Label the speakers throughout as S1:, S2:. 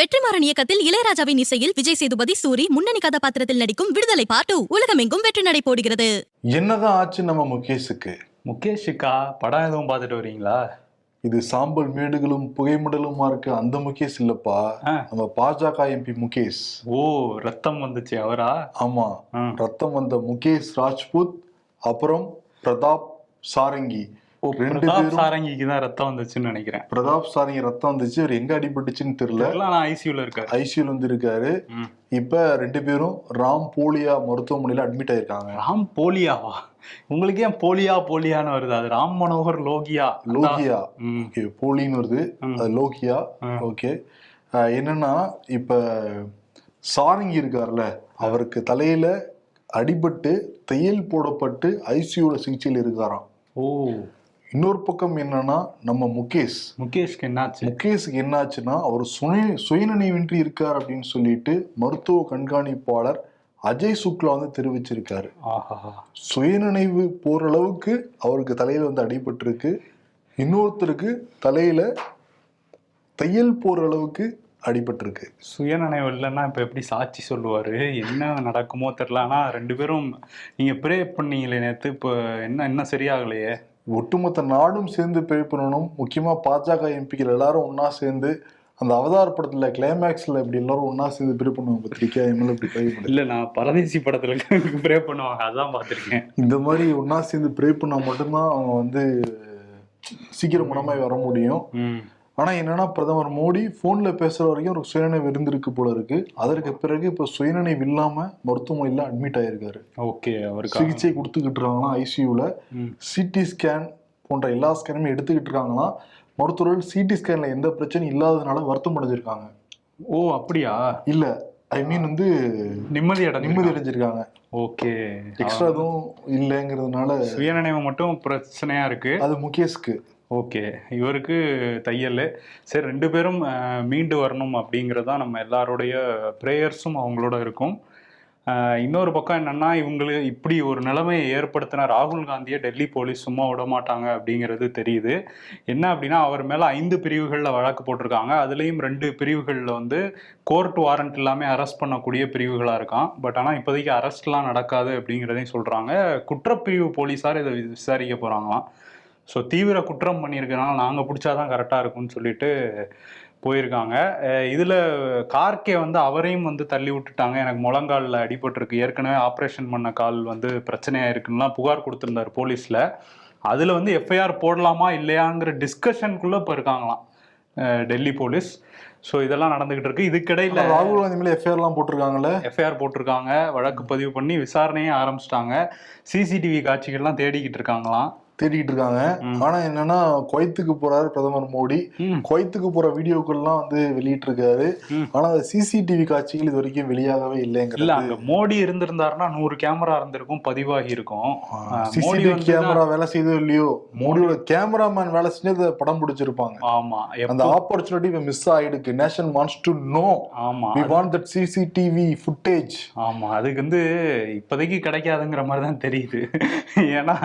S1: வெற்றிமாறன் இயக்கத்தில் இளையராஜாவின் இசையில் விஜய் சேதுபதி சூரி முன்னணி கதாபாத்திரத்தில் நடிக்கும் விடுதலை பாட்டு உலகமெங்கும் வெற்றி நடை போடுகிறது.
S2: என்னதான் ஆச்சு நம்ம முகேஷுக்கு?
S3: முகேஷுக்கா? படம் எதுவும் பார்த்துட்டு வரீங்களா?
S2: இது சாம்பல் மேடுகளும் புகைமுடலுமா இருக்கு அந்த முகேஷ் இல்லப்பா. நம்ம பாஜக எம்பி முகேஷ்.
S3: ஓ ரத்தம் வந்துச்சு அவரா?
S2: ஆமா. ரத்தம் வந்த முகேஷ் ராஜ்புத் அப்புறம் பிரதாப் சாரங்கி.
S3: பிரதாப்
S2: பேரும்
S3: சாரங்கிக்கு தான் ரத்தம் வந்துச்சுன்னு நினைக்கிறேன்.
S2: பிரதாப் சாரங்கி ரத்தம் வந்துச்சு. அவர் எங்க அடிபட்டுச்சுன்னு தெரியல.
S3: ஆனா ஐசியூல இருக்காரு.
S2: ஐசியூல வந்து இருக்காரு. இப்ப ரெண்டு பேரும் ராம் போலியா மருத்துவமனையில அட்மிட் ஆயிருக்காங்க.
S3: ராம் போலியாவா? உங்களுக்கு ஏன் போலியா போலியான்னு வருது. அது ராம் மனோகர் லோகியா.
S2: லோகியா. ஓகே போலின்னு வருது. லோகியா. ஓகே. என்னன்னா இப்ப சாரங்கி இருக்கார்ல அவருக்கு தலையில அடிபட்டு தையல் போடப்பட்டு ஐசியூல சிகிச்சையில் இருக்காராம்.
S3: ஓ.
S2: இன்னொரு பக்கம் என்னன்னா நம்ம முகேஷ்.
S3: முகேஷ்க்கு என்னாச்சு?
S2: முகேஷுக்கு என்னாச்சுன்னா அவர் சுய சுயநினைவின்றி இருக்கார் அப்படின்னு சொல்லிட்டு மருத்துவ கண்காணிப்பாளர் அஜய் சுக்லா வந்து தெரிவிச்சிருக்காரு. சுயநினைவு போற அளவுக்கு அவருக்கு தலையில வந்து அடிபட்டிருக்கு. இன்னொருத்தருக்கு தலையில தையல் போற அளவுக்கு அடிபட்டிருக்கு.
S3: சுயநினைவு இல்லைன்னா இப்ப எப்படி சாட்சி சொல்லுவாரு? என்ன நடக்குமோ தெரியல. ஆனா ரெண்டு பேரும் நீங்க ப்ரே பண்ணீங்களே நேத்து. இப்போ என்ன என்ன சரியாகலையே?
S2: ஒட்டுமொத்த நாடும் சேர்ந்து ப்ரே பண்ணணும் முக்கியமா பாஜக எம்பிக்கள் எல்லாரும் ஒண்ணா சேர்ந்து அந்த அவதார் படத்துல கிளைமேக்ஸ்ல இப்படி எல்லாரும் ஒண்ணா சேர்ந்து ப்ரே பண்ணுவாங்க பத்திரிக்கை எம்எல்ஏ இப்படி ப்ரே பண்ணு
S3: இல்ல நான் பரதேசி படத்துல ப்ரே பண்ணுவாங்க அதான் பார்த்திருக்கேன்.
S2: இந்த மாதிரி ஒண்ணா சேர்ந்து ப்ரே பண்ணா மட்டும்தான் அவங்க வந்து சீக்கிரம் குணமாய் வர முடியும்.
S3: ம்
S2: ஆனா என்னன்னா பிரதமர் மோடி போன்ல பேசுற வரைக்கும் ஒரு சுயநினைவு இருந்திருக்கு போல இருக்கு. அதற்கு பிறகு இப்ப சுயநினைவு இல்லாம மருத்துவமனையில அட்மிட் ஆயிருக்காரு.
S3: ஓகே அவருக்கு?
S2: சிகிச்சை கொடுத்துக்கிட்டு இருக்காங்களாம் ஐசியூல
S3: ம்.
S2: சிடி ஸ்கேன் போன்ற எல்லா ஸ்கேனுமே எடுத்துக்கிட்டு இருக்காங்களாம் மருத்துவர்கள் சிடி ஸ்கேன்ல எந்த பிரச்சனையும் இல்லாததுனால வருத்தம் அடைஞ்சிருக்காங்க.
S3: ஓ அப்படியா?
S2: இல்ல ஐ மீன் வந்து
S3: நிம்மதி அடைஞ்சு
S2: நிம்மதி அடைஞ்சிருக்காங்க.
S3: ஓகே.
S2: எக்ஸ்ட்ரா எதுவும் இல்லைங்கிறதுனால
S3: சுயநினைவு மட்டும் பிரச்சனையா இருக்கு?
S2: அது முகேஷ்க்கு
S3: ஓகே. இவருக்கு தையல். சரி ரெண்டு பேரும் மீண்டு வரணும் அப்படிங்கிறது தான் நம்ம எல்லாருடைய ப்ரேயர்ஸும் அவங்களோட இருக்கும். இன்னொரு பக்கம் என்னன்னா இவங்களுக்கு இப்படி ஒரு நிலைமையை ஏற்படுத்தின ராகுல் காந்தியை டெல்லி போலீஸ் சும்மா விட மாட்டாங்க அப்படிங்கிறது தெரியுது. என்ன அப்படின்னா அவர் மேலே ஐந்து பிரிவுகளில் வழக்கு போட்டிருக்காங்க. அதுலேயும் ரெண்டு பிரிவுகளில் வந்து கோர்ட் வாரண்ட் எல்லாமே அரெஸ்ட் பண்ணக்கூடிய பிரிவுகளாக இருக்கான். பட் ஆனால் இப்போதைக்கு அரெஸ்ட்லாம் நடக்காது அப்படிங்கிறதையும் சொல்கிறாங்க குற்றப்பிரிவு போலீஸார் இதை விசாரிக்க போகிறாங்களாம் ஸோ தீவிர குற்றம் பண்ணியிருக்கனால நாங்கள் பிடிச்சாதான் கரெக்டாக இருக்கும்னு சொல்லிட்டு போயிருக்காங்க. இதுல கார்கே வந்து அவரையும் வந்து தள்ளி விட்டுட்டாங்க. எனக்கு முழங்காலில் அடிபட்டிருக்கு. ஏற்கனவே ஆப்ரேஷன் பண்ண கால் வந்து பிரச்சனையாக இருக்குன்னுலாம் புகார் கொடுத்துருந்தார் போலீஸில். அதில் வந்து எஃப்ஐஆர் போடலாமா இல்லையாங்கிற டிஸ்கஷனுக்குள்ளே இப்போ இருக்காங்களாம் டெல்லி போலீஸ். ஸோ இதெல்லாம் நடந்துகிட்டு இருக்கு இதுக்கிடையில்
S2: ராகுல் காந்தி மேல எஃப்ஐஆர் எல்லாம் போட்டிருக்காங்கல்ல?
S3: எஃப்ஐஆர் போட்டிருக்காங்க. வழக்கு பதிவு பண்ணி விசாரணையே ஆரம்பிச்சிட்டாங்க. சிசிடிவி காட்சிகள்லாம் தேடிக்கிட்டு இருக்காங்களாம்
S2: தேடிக்கிட்டு இருக்காங்க. ஆனா என்னன்னா குவைத்துக்கு போறாரு பிரதமர் மோடி. குவைத்துக்கு போற வீடியோக்கள்லாம் வந்து வெளியிட்டு இருக்காரு. ஆனா சிசிடிவி காட்சிகள் இது வரைக்கும் வெளியாகவே
S3: இல்ல
S2: இல்லைங்கிறது
S3: அங்க மோடி இருந்திருந்தாருன்னா நூறு கேமரா இருந்திருக்கும் பதிவாகி இருக்கும்.
S2: சிசிடிவி கேமரா வேலை செய்தோ இல்லையோ மோடியோட கேமராமேன் வேலை செஞ்சு படம் பிடிச்சிருப்பாங்க.
S3: ஆமா
S2: அந்த ஆப்பர்ச்சுனிட்டி மிஸ் ஆயிடுக்கு. நேஷன் வாண்ட்ஸ் டு நோ
S3: ஆமா
S2: we want that CCTV footage
S3: ஆமா அதுக்கு வந்து இப்போதைக்கு கிடைக்காதுங்கிற மாதிரி தான் தெரியுது. ஏன்னா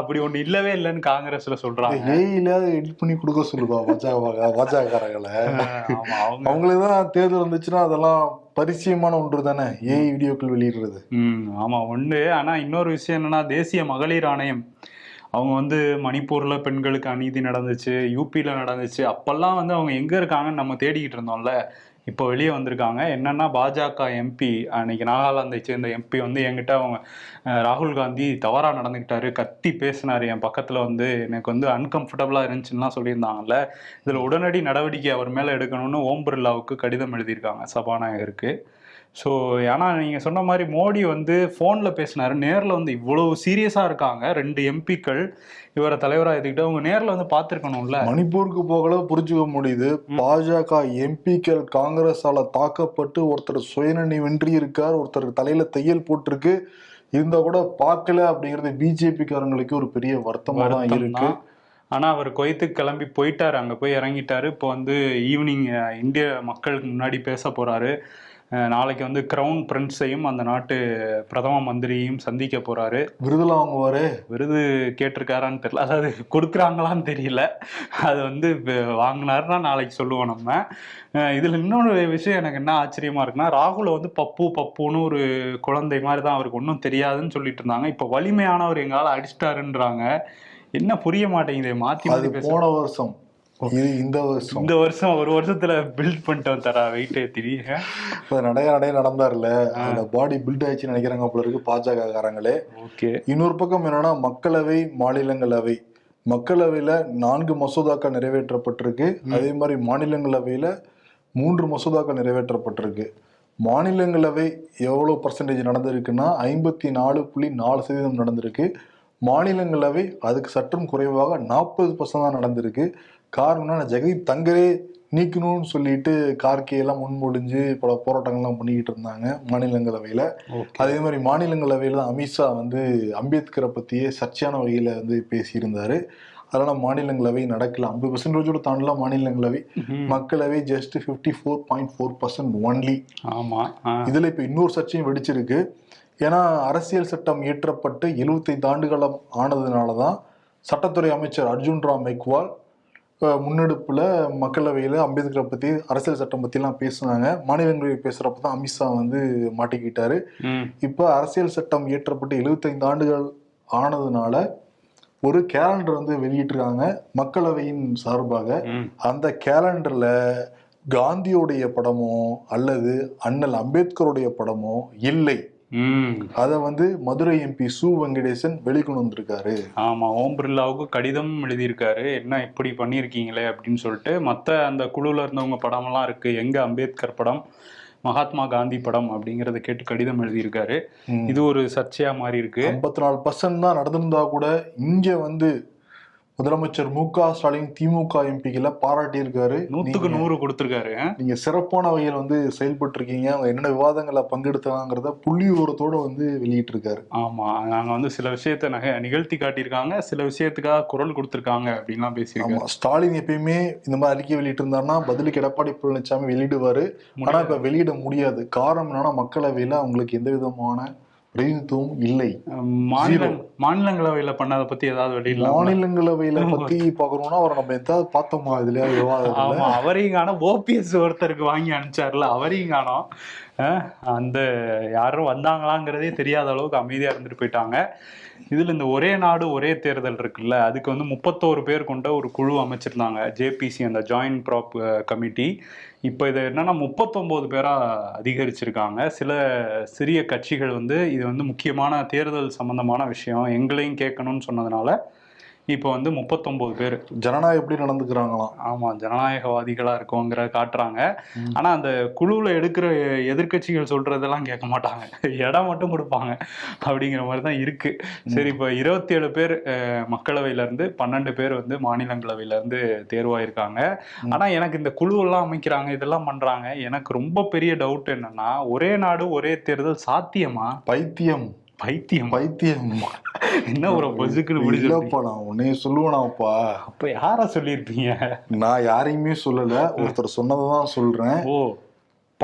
S3: அப்படி ஒண்ணு இல்லவே இல்லைன்னு காங்கிரஸ்ல சொல்றாங்க.
S2: ஏஐல எடிட் பண்ணி கொடுக்க சொல்லுவா பாஜக பாஜகக்காரங்களை அவங்களுக்கு தான் தேர்தல் வந்துச்சுன்னா அதெல்லாம் பரிச்சயமான ஒன்று தானே ஏஐ வீடியோக்கள் வெளியிடுறது?
S3: ம் ஆமா ஒண்ணு. ஆனா இன்னொரு விஷயம் என்னன்னா தேசிய மகளிர் ஆணையம். அவங்க வந்து மணிப்பூர்ல பெண்களுக்கு அநீதி நடந்துச்சு யூபியில் நடந்துச்சு. அப்பெல்லாம் வந்து அவங்க எங்க இருக்காங்கன்னு நம்ம தேடிக்கிட்டு இருந்தோம்ல. இப்போ வெளியே வந்திருக்காங்க. என்னன்னா பாஜக எம்பி அன்னைக்கு நாகாலாந்தை சேர்ந்த எம்பி வந்து என்கிட்ட அவங்க ராகுல் காந்தி தவறாக நடந்துக்கிட்டாரு கத்தி பேசினார் என் பக்கத்தில் வந்து. எனக்கு வந்து அன்கம்ஃபர்டபுளாக இருந்துச்சுன்னுலாம் சொல்லியிருந்தாங்கல்ல. இதில் உடனடி நடவடிக்கை அவர் மேலே எடுக்கணும்னு ஓம் பிர்லாவுக்கு கடிதம் எழுதியிருக்காங்க சபாநாயகருக்கு. ஸோ ஏன்னா நீங்கள் சொன்ன மாதிரி மோடி வந்து ஃபோனில் பேசினார். நேரில் வந்து இவ்வளோ சீரியஸாக இருக்காங்க. ரெண்டு எம்பிக்கள் இவரை தலைவராக எடுத்துக்கிட்டு அவங்க நேரில் வந்து பார்த்துருக்கணும்ல.
S2: மணிப்பூருக்கு போகல புரிஞ்சுக்க முடியுது. பாஜக எம்பிக்கள் காங்கிரஸால தாக்கப்பட்டு ஒருத்தர் சுயநினைவின்றி இருக்கார் ஒருத்தர் தலையில தையல் போட்டிருக்கு. இருந்தா கூட பார்க்கல அப்படிங்கிறது பிஜேபி காரங்களுக்கு ஒரு பெரிய வருத்தமா தான் இருக்கு.
S3: தான். ஆனா அவர் குவைத்துக்கு கிளம்பி போயிட்டாரு. அங்க போய் இறங்கிட்டாரு. இப்போ வந்து ஈவினிங் இந்திய மக்களுக்கு முன்னாடி பேச போறாரு. அஹ் நாளைக்கு வந்து கிரவுன் பிரின்ஸையும் அந்த நாட்டு பிரதம மந்திரியையும் சந்திக்க போறாரு.
S2: விருதுல வாங்குவாரு?
S3: விருது கேட்டிருக்காரான்னு தெரியல. அதாவது கொடுக்குறாங்களான்னு தெரியல. அது வந்து வாங்கினாருன்னா நாளைக்கு சொல்லுவோம் நம்ம. இதுல இன்னொரு விஷயம் எனக்கு என்ன ஆச்சரியமா இருக்குன்னா ராகுல வந்து பப்பு பப்புன்னு ஒரு குழந்தை மாதிரி தான் அவருக்கு ஒன்றும் தெரியாதுன்னு சொல்லிட்டு இருந்தாங்க. இப்போ வலிமையானவர் எங்கால அடிச்சிட்டாருன்றாங்க. என்ன புரிய மாட்டேங்குது மாத்தி
S2: போன வருஷம். இந்த வருஷம்.
S3: இந்த வருஷம் ஒரு வருஷத்துல பில்ட் பண்ணிட்டு வந்தாரா வெயிட்
S2: இப்ப நடைய நடைய நடந்தாருல அந்த பாடி பில்ட் ஆயிடுச்சுன்னு நினைக்கிறாங்க போல இருக்கு பாஜக காரங்களே
S3: ஓகே.
S2: இன்னொரு பக்கம் என்னன்னா மக்களவை மாநிலங்களவை. மக்களவையில நான்கு மசோதாக்கள் நிறைவேற்றப்பட்டிருக்கு. அதே மாதிரி மாநிலங்களவையில மூன்று மசோதாக்கள் நிறைவேற்றப்பட்டிருக்கு. மாநிலங்களவை எவ்வளவு பர்சன்டேஜ் நடந்திருக்குன்னா ஐம்பத்தி நாலு புள்ளி நாலு சதவீதம் நடந்திருக்கு. மாநிலங்களவை அதுக்கு சற்றும் குறைவாக நாற்பது பர்சன்ட் தான் நடந்திருக்கு. காரணம் என்னன்னா ஜெகதீப் தங்கரே நீக்கணும்னு சொல்லிட்டு கார்கே எல்லாம் முன்மொழிஞ்சு பல போராட்டங்கள்லாம் பண்ணிக்கிட்டு இருந்தாங்க மாநிலங்களவையில. அதே மாதிரி மாநிலங்களவையில் தான் அமித்ஷா வந்து அம்பேத்கரை பற்றியே சர்ச்சையான வகையில் வந்து பேசியிருந்தாரு. அதனால மாநிலங்களவை நடக்கல. ஐம்பது பர்சன்டேஜோட தாண்டலாம் மாநிலங்களவை. மக்களவை just fifty four point four percent only
S3: ஆமா ஆ.
S2: இதில் இப்போ இன்னொரு சர்ச்சையும் வெடிச்சிருக்கு. ஏன்னா அரசியல் சட்டம் இயற்றப்பட்டு 75 ஆண்டுகாலம் ஆனதுனால தான் சட்டத்துறை அமைச்சர் அர்ஜுன் ராம் மெக்வால் முன்னெடுப்புல மக்களவையில் அம்பேத்கரை பற்றி அரசியல் சட்டம் பற்றிலாம் பேசுனாங்க. மாநிலங்களவை பேசுகிறப்ப தான் அமித்ஷா வந்து மாட்டிக்கிட்டாரு. இப்போ அரசியல் சட்டம் இயற்றப்பட்டு 75 ஆண்டுகள் ஆனதுனால ஒரு கேலண்டர் வந்து வெளியிட்டிருக்காங்க மக்களவையின் சார்பாக. அந்த கேலண்டர்ல காந்தியோடைய படமோ அல்லது அண்ணல் அம்பேத்கருடைய படமோ இல்லை. அதை வந்து மதுரை எம்பி சு வெங்கடேசன் வெளிக்கொண்டு வந்திருக்காரு.
S3: ஆமா ஓம் பிர்லாவுக்கு கடிதம் எழுதியிருக்காரு. என்ன இப்படி பண்ணியிருக்கீங்களே அப்படின்னு சொல்லிட்டு மத்த அந்த குழுல இருந்தவங்க படமெல்லாம் இருக்கு. எங்க அம்பேத்கர் படம் மகாத்மா காந்தி படம் அப்படிங்கறத கேட்டு கடிதம் எழுதியிருக்காரு. இது ஒரு சர்ச்சையா மாறி இருக்கு
S2: ஐம்பத்தி நாலு பர்சன்ட் தான் நடந்திருந்தா கூட இங்க வந்து முதலமைச்சர் மு க ஸ்டாலின் திமுக எம்பிக்களை பாராட்டியிருக்காரு.
S3: நூத்துக்கு நூறு கொடுத்திருக்காரு.
S2: நீங்க சிறப்பான வகையில் வந்து செயல்பட்டு இருக்கீங்க அவங்க என்னென்ன விவாதங்களை பங்கெடுத்தாங்கிறத புள்ளி விவரத்தோட வந்து வெளியிட்டிருக்காரு.
S3: ஆமா நாங்க வந்து சில விஷயத்த நக நிகழ்த்தி காட்டியிருக்காங்க. சில விஷயத்துக்காக குரல் கொடுத்திருக்காங்க அப்படின்லாம் பேசியிருக்காங்க
S2: ஆமா ஸ்டாலின் எப்பயுமே இந்த மாதிரி அறிக்கை வெளியிட்டு இருந்தாருன்னா பதிலுக்கு எடப்பாடி பழனிசாமி வெளியிடுவாரு. ஆனா இப்ப வெளியிட முடியாது. காரணம் என்னன்னா மக்களவையில அவங்களுக்கு எந்த விதமான பிரதிநிதித்துவம் இல்லை.
S3: மாநில மாநிலங்களவையில பண்ணதை பத்தி ஏதாவது
S2: மாநிலங்களவையில பத்தி பாக்குறோம்னா அவரை நம்ம எதாவது பார்த்தோமா? இதுல விவாதத்துல?
S3: ஆமா அவரையும் காணோம். ஓபிஎஸ் ஒருத்தருக்கு வாங்கி அனுப்பிச்சார்ல அவரையும் காணோம். அந்த யாரும் வந்தாங்களாங்கிறதே தெரியாத அளவுக்கு அமைதியாக இருந்துட்டு போயிட்டாங்க. இதில் இந்த ஒரே நாடு ஒரே தேர்தல் இருக்குல்ல அதுக்கு வந்து முப்பத்தோரு பேர் கொண்ட ஒரு குழு அமைச்சிருந்தாங்க ஜேபிசி அந்த ஜாயின்ட் ப்ராப் கமிட்டி இப்போ இது என்னென்னா முப்பத்தொம்போது பேராக அதிகரிச்சிருக்காங்க. சில சிறிய கட்சிகள் வந்து இது வந்து முக்கியமான தேர்தல் சம்பந்தமான விஷயம் எங்களையும் கேட்கணும்னு சொன்னதுனால இப்போ வந்து முப்பத்தொம்போது பேர்.
S2: ஜனநாயகம் எப்படி நடந்துக்கிறாங்களாம்
S3: ஆமா ஜனநாயகவாதிகளா இருக்கோங்கிற காட்டுறாங்க. ஆனா அந்த குழுவுல எடுக்கிற எதிர்க்கட்சிகள் சொல்றதெல்லாம் கேட்க மாட்டாங்க. இடம் மட்டும் கொடுப்பாங்க அப்படிங்கிற மாதிரி தான் இருக்கு. சரி இப்போ இருபத்தி ஏழு பேர் அஹ், மக்களவையில இருந்து பன்னெண்டு பேர் வந்து மாநிலங்களவையில இருந்து தேர்வாயிருக்காங்க ஆனா எனக்கு இந்த குழுவெல்லாம் அமைக்கிறாங்க இதெல்லாம் பண்றாங்க. எனக்கு ரொம்ப பெரிய டவுட் என்னன்னா ஒரே நாடு ஒரே தேர்தல் சாத்தியமா?
S2: பைத்தியம்.
S3: பைத்தியம்.
S2: பைத்தியம்.
S3: என்ன ஒரு பொசுக்குன்னு முடிஞ்சு
S2: இல்லப்பா நான் உன்னைய சொல்லுவேனாப்பா.
S3: அப்ப யாரா சொல்லியிருப்பீங்க
S2: நான் யாரையுமே சொல்லல. ஒருத்தர் சொன்னதான் சொல்றேன்.
S3: ஓ.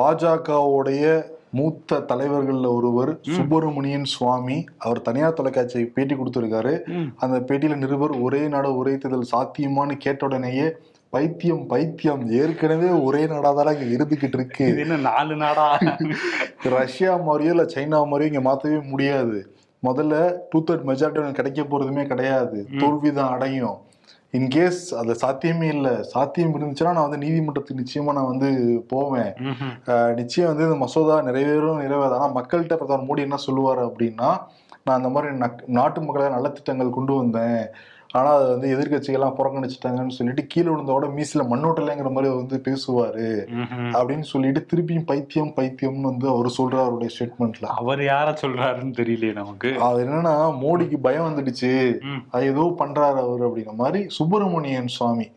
S2: பாஜகவுடைய மூத்த தலைவர்கள்ல ஒருவர் சுப்பிரமணியன் சுவாமி அவர் தனியார் தொலைக்காட்சிக்கு பேட்டி கொடுத்திருக்காரு. அந்த பேட்டியில நிருபர் ஒரே நாடு ஒரே தேர்தல் சாத்தியமான்னு கேட்ட உடனேயே பைத்தியம் பைத்தியம். ஏற்கனவே ஒரே நாடாதான இங்க இருந்துகிட்டு இருக்கு.
S3: என்ன நாலு நாடா?
S2: ரஷ்யா மாதிரியோ இல்ல சைனா மாதிரியோ இங்க மாத்தவே முடியாது. முதல்ல டூ தேர்ட் மெஜாரிட்டி கிடைக்க போறதுமே கிடையாது. தோல்விதான் அடையும். இன்கேஸ் அது சாத்தியமே இல்லை. சாத்தியம் இருந்துச்சுன்னா நான் வந்து நீதிமன்றத்துக்கு நிச்சயமா நான் வந்து போவேன். நிச்சயம் வந்து இந்த மசோதா நிறைவேறும் நிறைவேறாது. ஆனா மக்கள்கிட்ட பிரதமர் மோடி என்ன சொல்லுவாரு அப்படின்னா நான் இந்த மாதிரி நாட்டு மக்களுக்கு நல்ல திட்டங்கள் கொண்டு வந்தேன். ஆனா அது வந்து எதிர்க்கட்சிகள்லாம் புறக்கணிச்சிட்டாங்கன்னு சொல்லிட்டு கீழே விழுந்தோட மீசில மண்ணோட்டலைங்கிற மாதிரி அவர் வந்து பேசுவாரு. அப்படின்னு சொல்லிட்டு திருப்பியும் பைத்தியம் பைத்தியம்னு வந்து அவர் சொல்றாரு அவருடைய ஸ்டேட்மெண்ட்ல
S3: அவர் யார சொல்றாருன்னு தெரியலையே நமக்கு
S2: அது என்னன்னா மோடிக்கு பயம் வந்துடுச்சு. அது ஏதோ பண்றாரு அவர் அப்படிங்கிற மாதிரி சுப்பிரமணியன் சுவாமி.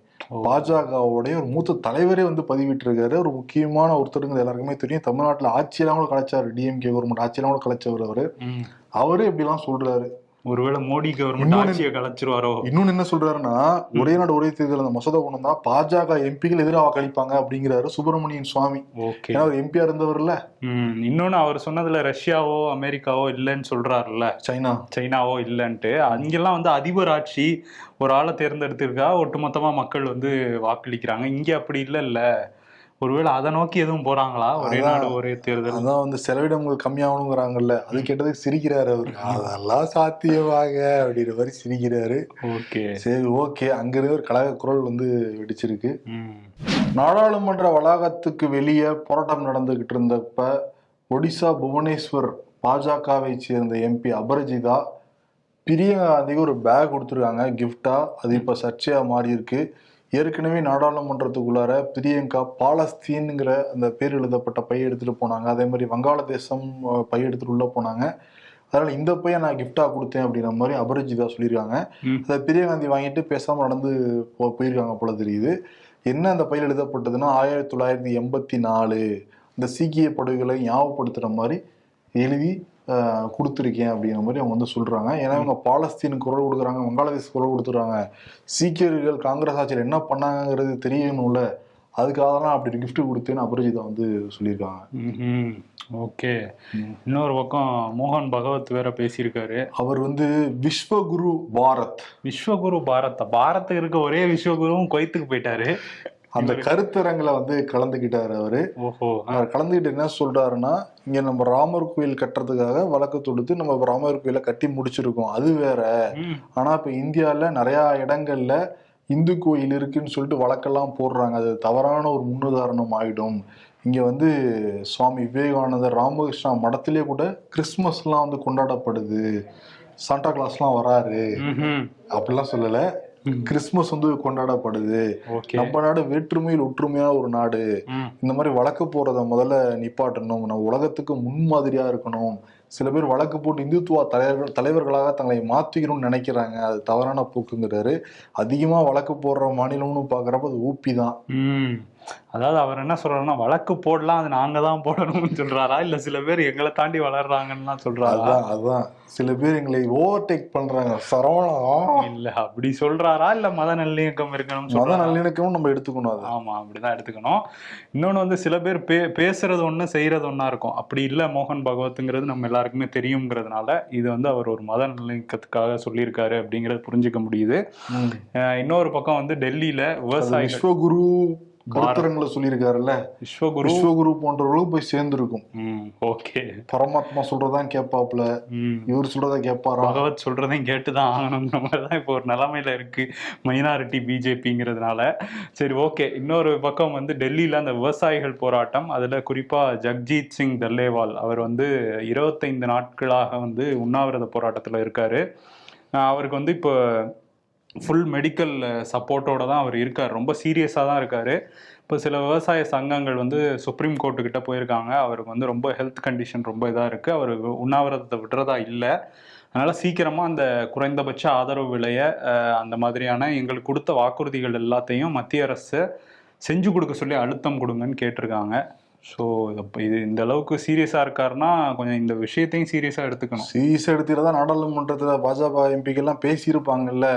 S2: பாஜகவுடைய ஒரு மூத்த தலைவரே வந்து பதிவிட்டு இருக்காரு ஒரு முக்கியமான ஒருத்தருங்க எல்லாருக்குமே தெரியும் தமிழ்நாட்டுல ஆட்சியெல்லாம் கூட கலைச்சாரு டிஎம்கே கவர்மெண்ட் ஆட்சியெல்லாம் கூட கலைச்சவர் அவரு. அவரே இப்படிலாம் சொல்றாரு
S3: ஒருவேளை மோடி கவர்மெண்ட் ஆட்சியை கலைச்சிருவாரோ?
S2: இன்னொன்னு என்ன சொல்றாருன்னா ஒரே நாடு ஒரே தேர்தல் அந்த மசோதா கொண்டு வந்தா பாஜக எம்பிகள் எதிராக வாக்களிப்பாங்க அப்படிங்கிறாரு சுப்பிரமணியன் சுவாமி.
S3: ஓகே.
S2: அவர் எம்பியா இருந்தவர்ல.
S3: இன்னொன்னு அவர் சொன்னதுல ரஷ்யாவோ அமெரிக்காவோ இல்லைன்னு சொல்றாருல்ல.
S2: சைனா.
S3: சைனாவோ இல்லைன்ட்டு. அங்கெல்லாம் வந்து அதிபர் ஆட்சி ஒரு ஆளை தேர்ந்தெடுத்திருக்கா? ஒட்டுமொத்தமா மக்கள் வந்து வாக்களிக்கிறாங்க. இங்க அப்படி இல்லைல்ல. ஒருவேளை அதை நோக்கி எதுவும் போறாங்களா? ஒரே. நாடு ஒரே தேர்தல்.
S2: அதான் வந்து செலவிடங்கள் கம்மியாகணுங்கிறாங்கல்ல. அது கேட்டதுக்கு சிரிக்கிறாரு அவரு. அதெல்லாம் சாத்தியமாக அப்படின்ற மாதிரி சிரிக்கிறாரு.
S3: ஓகே.
S2: சரி ஓகே. அங்கிருந்து ஒரு கழக குரல் வந்து வெடிச்சிருக்கு. நாடாளுமன்ற வளாகத்துக்கு வெளியே போராட்டம் நடந்துகிட்டு இருந்தப்ப ஒடிசா புவனேஸ்வர் பாஜகவை சேர்ந்த எம்பி அபரஜிதா பிரியங்கா காந்திக்கு ஒரு பேக் கொடுத்துருக்காங்க கிஃப்டா அது இப்ப சர்ச்சையா மாறி இருக்கு ஏற்கனவே நாடாளுமன்றத்துக்குள்ளார பிரியங்கா பாலஸ்தீன்ங்கிற அந்த பேர் எழுதப்பட்ட பை எடுத்துட்டு போனாங்க. அதே மாதிரி வங்காளதேசம் அஹ், பை எடுத்துட்டு உள்ள போனாங்க. அதனால இந்த பையை நான் கிஃப்டா கொடுத்தேன் அப்படின்ற மாதிரி அபரிஜிதா சொல்லியிருக்காங்க. அதை பிரியகாந்தி வாங்கிட்டு பேசாம நடந்து போ- போயிருக்காங்க போல தெரியுது. என்ன அந்த பையில் எழுதப்பட்டதுன்னா ஆயிரத்தி தொள்ளாயிரத்தி எண்பத்தி நாலு இந்த சீக்கிய படுகைகளை ஞாபகப்படுத்துற மாதிரி எழுதி கொடுத்திருக்கேன் அப்படிங்கிற மாதிரி அவங்க வந்து சொல்றாங்க. ஏன்னா இவங்க பாலஸ்தீனுக்கு குரல் கொடுக்குறாங்க வங்காளதேச குரல் கொடுத்துறாங்க. சீக்கியர்கள் காங்கிரஸ் ஆட்சியில் என்ன பண்ணாங்கிறது தெரியணும்ல. அதுக்காக தான் அப்படி gift கொடுத்தேன்னு அபரிஜிதா வந்து சொல்லியிருக்காங்க.
S3: ஓகே. இன்னொரு பக்கம் மோகன் பகவத் வேற பேசியிருக்காரு.
S2: அவர் வந்து விஸ்வகுரு பாரத்.
S3: விஸ்வகுரு பாரத். பாரத் இருக்க ஒரே விஸ்வகுருவும் கொய்த்துக்கு போயிட்டாரு.
S2: அந்த கருத்தரங்குல வந்து கலந்துக்கிட்டாரு அவரு.
S3: ஓஹோ.
S2: அவர் கலந்துக்கிட்டு என்ன சொல்றாருன்னா இங்க நம்ம ராமர் கோயில் கட்டுறதுக்காக வழக்கு தொடுத்து நம்ம ராமர் கோயிலை கட்டி முடிச்சிருக்கோம். அது வேற.
S3: ம்.
S2: ஆனா இப்ப இந்தியால நிறைய இடங்கள்ல இந்து கோயில் இருக்குன்னு சொல்லிட்டு வழக்கெல்லாம் போடுறாங்க. அது தவறான ஒரு முன்னுதாரணம் ஆயிடும். இங்க வந்து சுவாமி விவேகானந்தர் ராமகிருஷ்ணா மடத்திலே கூட கிறிஸ்மஸ்லாம் வந்து கொண்டாடப்படுது. சாண்டா கிளாஸ்லாம் வராரு. அப்படிலாம் சொல்லல.
S3: ம்.
S2: கிறிஸ்மஸ் வந்து கொண்டாடப்படுது. நம்ம நாடு வேற்றுமையில் ஒற்றுமையான ஒரு நாடு. இந்த மாதிரி வழக்கு போறத முதல்ல நிப்பாட்டணும். நம்ம உலகத்துக்கு முன்மாதிரியா இருக்கணும். சில பேர் வழக்கு போட்டு இந்துத்துவ தலைவர்கள் தலைவர்களாக தங்களை மாத்திக்கணும்னு நினைக்கிறாங்க. அது தவறான போக்குங்கிறாரு. அதிகமா வழக்கு போடுற மாநிலம்னு பாக்குறப்ப அது ஊப்பி தான்.
S3: அதாவது அவர் என்ன சொல்றாருன்னா வழக்கு போடலாம் அது நாங்க தான் போடணும்னு சொல்றாரா? இல்ல சில பேர் எங்களை தாண்டி வளர்றாங்கன்னு சொல்றாரா?
S2: அதுதான் அதுதான் சில பேர் எங்களை ஓவர்டேக் பண்றாங்க. சரவணா
S3: இல்ல அப்படி சொல்றாரா? இல்ல மத நல்லிணக்கம் இருக்கணும்னு
S2: மத
S3: சொல்றாரா?
S2: நல்லிணக்கமும் நம்ம எடுத்துக்கணும் அது.
S3: ஆமா அப்படிதான் எடுத்துக்கணும். இன்னொன்னு வந்து சில பேர் பே பேசுறது ஒண்ணு செய்யறது ஒண்ணா இருக்கும். அப்படி இல்ல மோகன் பகவத்துங்கிறது நம்ம எல்லாருக்குமே தெரியுங்கிறதுனால இது வந்து அவர் ஒரு மத நல்லிணக்கத்துக்காக சொல்லியிருக்காரு அப்படிங்கறது புரிஞ்சுக்க முடியுது. இன்னொரு பக்கம் வந்து டெல்லியில விவசாயிகள்
S2: விஸ்வகுரு. கருத்தரங்களை சொல்லியிருக்காருல்ல?
S3: விஸ்வகுரு.
S2: விஸ்வகுரு போன்றவர்களும் போய் சேர்ந்திருக்கும்.
S3: ஓகே.
S2: பரமாத்மா சொல்றதான் கேட்பாப்ல இவர் சொல்றதா கேட்பாரா?
S3: பகவத் சொல்றதையும் கேட்டுதான் ஆகணுங்கிற மாதிரி தான் இப்போ ஒரு நிலைமையில இருக்கு. மைனாரிட்டி பிஜேபிங்கிறதுனால. சரி ஓகே. இன்னொரு பக்கம் வந்து டெல்லியில அந்த விவசாயிகள் போராட்டம். அதுல குறிப்பா ஜக்ஜீத் சிங் தல்லேவால். அவர் வந்து இருபத்தைந்து நாட்களாக வந்து உண்ணாவிரத போராட்டத்துல இருக்காரு. அவருக்கு வந்து இப்போ ஃபுல் மெடிக்கல் சப்போர்ட்டோட தான் அவர் இருக்கார். ரொம்ப சீரியஸாக தான் இருக்கார். இப்போ சில விவசாய சங்கங்கள் வந்து சுப்ரீம் கோர்ட்டுக்கிட்ட போயிருக்காங்க. அவருக்கு வந்து ரொம்ப ஹெல்த் கண்டிஷன் ரொம்ப இதாக இருக்குது அவர் உண்ணாவிரதத்தை விடுறதா இல்லை. அதனால் சீக்கிரமாக அந்த குறைந்தபட்ச ஆதரவு விலையை அந்த மாதிரியான எங்களுக்கு கொடுத்த வாக்குறுதிகள் எல்லாத்தையும் மத்திய அரசு செஞ்சு கொடுக்க சொல்லி அழுத்தம் கொடுங்கன்னு கேட்டிருக்காங்க. ஸோ இது இந்த அளவுக்கு சீரியஸாக இருக்காருன்னா கொஞ்சம் இந்த விஷயத்தையும் சீரியஸாக எடுத்துக்கணும்.
S2: சீரியஸ் எடுத்துட்டு நாடாளுமன்றத்துல பாஜக எம்பிக்கு எல்லாம் பேசியிருப்பாங்கல்ல.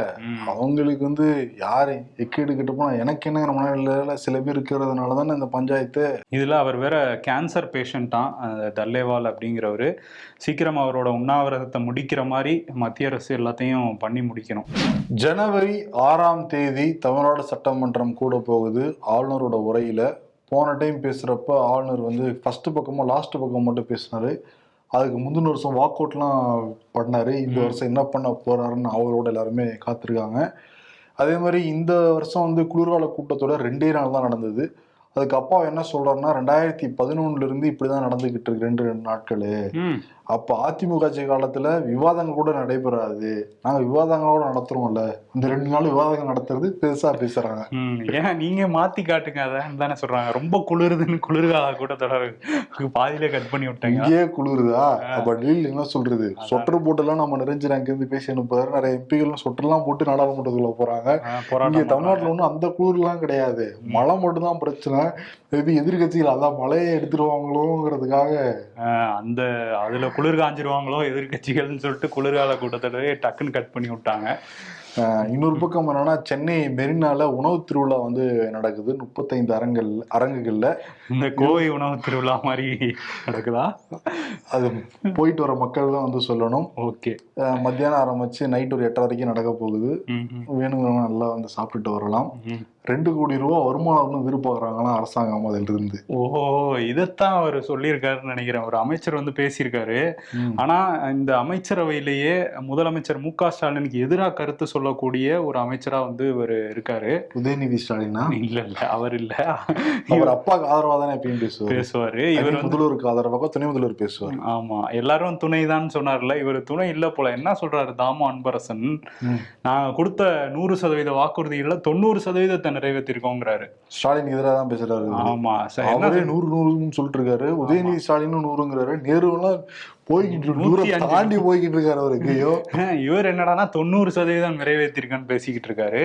S2: அவங்களுக்கு வந்து யாரு எக்கேடு கிட்ட போனா எனக்கு என்ன மனநிலையில சில பேர் இருக்கிறதுனால தானே இந்த பஞ்சாயத்து.
S3: இதில் அவர் வேற கேன்சர் பேஷண்ட்டாம் தல்லேவால் அப்படிங்கிறவர் சீக்கிரம் அவரோட உண்ணாவிரதத்தை முடிக்கிற மாதிரி மத்திய அரசு எல்லாத்தையும் பண்ணி முடிக்கணும்.
S2: ஜனவரி ஆறாம் தேதி தமிழ்நாடு சட்டமன்றம் கூட போகுது ஆளுநரோட உரையில. போன டைம் பேசுறப்ப ஆளுநர் வந்து ஃபர்ஸ்ட் பக்கமும் லாஸ்ட் பக்கம் மட்டும் பேசினாரு. அதுக்கு முந்தின வருஷம் வாக் அவுட்லாம் பண்ணாரு. இந்த வருஷம் என்ன பண்ண போறாருன்னு அவரோட எல்லாருமே காத்திருக்காங்க. அதே மாதிரி இந்த வருஷம் வந்து குளிர்கால கூட்டத்தோட ரெண்டே நாள் தான் நடந்தது. அதுக்கு அப்பா என்ன சொல்றாருன்னா ரெண்டாயிரத்தி பதினொன்னுல இருந்து இப்படிதான் நடந்துகிட்டு இருக்கு ரெண்டு ரெண்டு நாட்கள். அப்ப அதிமுக ஆட்சி காலத்துல விவாதங்கள் கூட நடைபெறாது. நாங்க விவாதங்களோட நடத்துறோம்ல. இந்த ரெண்டு நாள் விவாதங்கள் நடத்துறது பெருசா பேசுறாங்க.
S3: ஏன் நீங்க மாத்தி காட்டுங்க அதை தானே சொல்றாங்க. ரொம்ப குளிருதுன்னு குளிர்கால கூட தொடர் பாதியிலே கட் பண்ணி விட்டாங்க.
S2: இங்கேயே குளிருதா? அப்ப டெல்லியில் என்ன சொல்றது? சொட்டர் போட்டுலாம் நம்ம நிறைஞ்சு அங்க இருந்து பேசி அனுப்புறாரு. நிறைய எம்பிகளும் சொட்டர்லாம் போட்டு நாடாளுமன்றத்துக்குள்ள போறாங்க. இங்க தமிழ்நாட்டுல ஒண்ணும் அந்த குளிர்லாம் கிடையாது. மழை மட்டும் தான் பிரச்சனை. மேபி எதிர்கட்சிகள் அதான் மழையை எடுத்துருவாங்களோங்கிறதுக்காக.
S3: அந்த அதுல குளிர் காஞ்சிருவாங்களோ எதிர்க்கட்சிகள்னு சொல்லிட்டு குளிர்கால கூட்டத்தொடரே டக்குன்னு கட் பண்ணி விட்டாங்க.
S2: இன்னொரு பக்கம் என்னன்னா சென்னை மெரினால உணவு திருவிழா வந்து நடக்குது. முப்பத்தைந்து அரங்குகள் அரங்குகள்ல.
S3: இந்த கோவை உணவு திருவிழா மாதிரி நடக்குதா?
S2: அது போயிட்டு வர மக்கள் தான் வந்து சொல்லணும்.
S3: ஓகே.
S2: மத்தியானம் ஆரம்பிச்சு நைட் ஒரு எட்டரை வரைக்கும் நடக்க போகுது. வேணுங்கிறவங்க நல்லா வந்து சாப்பிட்டுட்டு வரலாம். ரெண்டு கோடி ரூபா வருமானம்னு எதிர்பார்க்குறாங்களாம் அரசாங்கம் அதில் இருந்து
S3: ஓஹோ இதைத்தான் அவர் சொல்லியிருக்காருன்னு நினைக்கிறேன். ஒரு அமைச்சர் வந்து பேசியிருக்காரு. ஆனா இந்த அமைச்சரவையிலேயே முதலமைச்சர் மு க ஸ்டாலினுக்கு எதிராக கருத்து சொல்லக்கூடிய ஒரு அமைச்சரா வந்து இவர் இருக்காரு.
S2: உதயநிதி ஸ்டாலினா?
S3: இல்ல இல்ல அவர் இல்ல.
S2: அவர் அப்பாவுக்கு ஆதரவா தானே எப்பயும் பேசுவார்?
S3: பேசுவாரு. இவர்
S2: இவர் முதல்வருக்கு ஆதரவாக துணை முதல்வர் பேசுவார்.
S3: ஆமா எல்லாரும் துணைதான் சொன்னார்ல. இவர் துணை இல்ல போல. என்ன சொல்றாரு தாமு அன்பரசன்? நாங்க கொடுத்த நூறு சதவீத வாக்குறுதிகள்ல தொண்ணூறு சதவீதத்தை நிறைவேற்றிருக்கோங்கிறாரு.
S2: ஸ்டாலின் எதிராக தான் பேசுறாரு.
S3: ஆமா
S2: அவரே நூறு நூறுன்னு சொல்லிட்டு இருக்காரு உதயநிதி ஸ்டாலினும் நூறுங்கிறாரு. நேருலாம் போய்கிட்டு. தாண்டி போய்கிட்டு இருக்காரு அவரு எங்கேயோ.
S3: இவர் என்னடான்னா தொண்ணூறு சதவீதம் நிறைவேற்றிருக்கேன்னு பேசிக்கிட்டு இருக்காரு.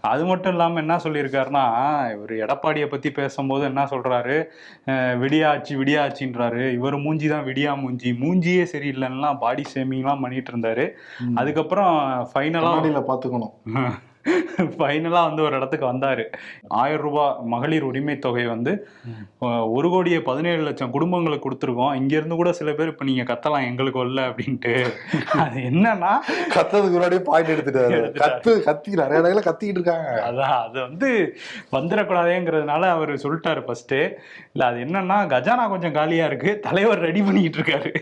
S3: அது மட்டும் இல்லாம என்ன சொல்லியிருக்காருன்னா இவர் எடப்பாடியை பத்தி பேசும்போது என்ன சொல்றாரு? அஹ் விடியாட்சி விடியாட்சின்றாரு இவர் மூஞ்சி தான் விடியா மூஞ்சி. மூஞ்சியே சரியில்லைன்னா பாடி ஷேமிங்லாம் பண்ணிட்டு இருந்தாரு. அதுக்கப்புறம் ஃபைனலா
S2: பாத்துக்கணும்.
S3: ஃபைனலா வந்து ஒரு இடத்துக்கு வந்தாரு. ஆயிரம் ரூபாய் மகளிர் உரிமை தொகை வந்து ஒரு கோடியே பதினேழு லட்சம் குடும்பங்களுக்கு கொடுத்துருக்கோம். இங்க இருந்து கூட சில பேர் இப்ப நீங்க கத்தலாம் எங்களுக்கு வரல அப்படின்ட்டு. அது என்னன்னா
S2: கத்ததுக்கு முன்னாடியே பாயிண்ட் எடுத்துட்டாரு. கத்து கத்தி நிறைய இடத்துல கத்திக்கிட்டு இருக்காங்க.
S3: அதான் அது வந்து வந்துடக்கூடாதேங்கிறதுனால அவர் சொல்லிட்டாரு ஃபர்ஸ்ட்டு இல்ல அது என்னன்னா கஜானா கொஞ்சம் காலியா இருக்கு. தலைவர் ரெடி பண்ணிட்டு இருக்காரு.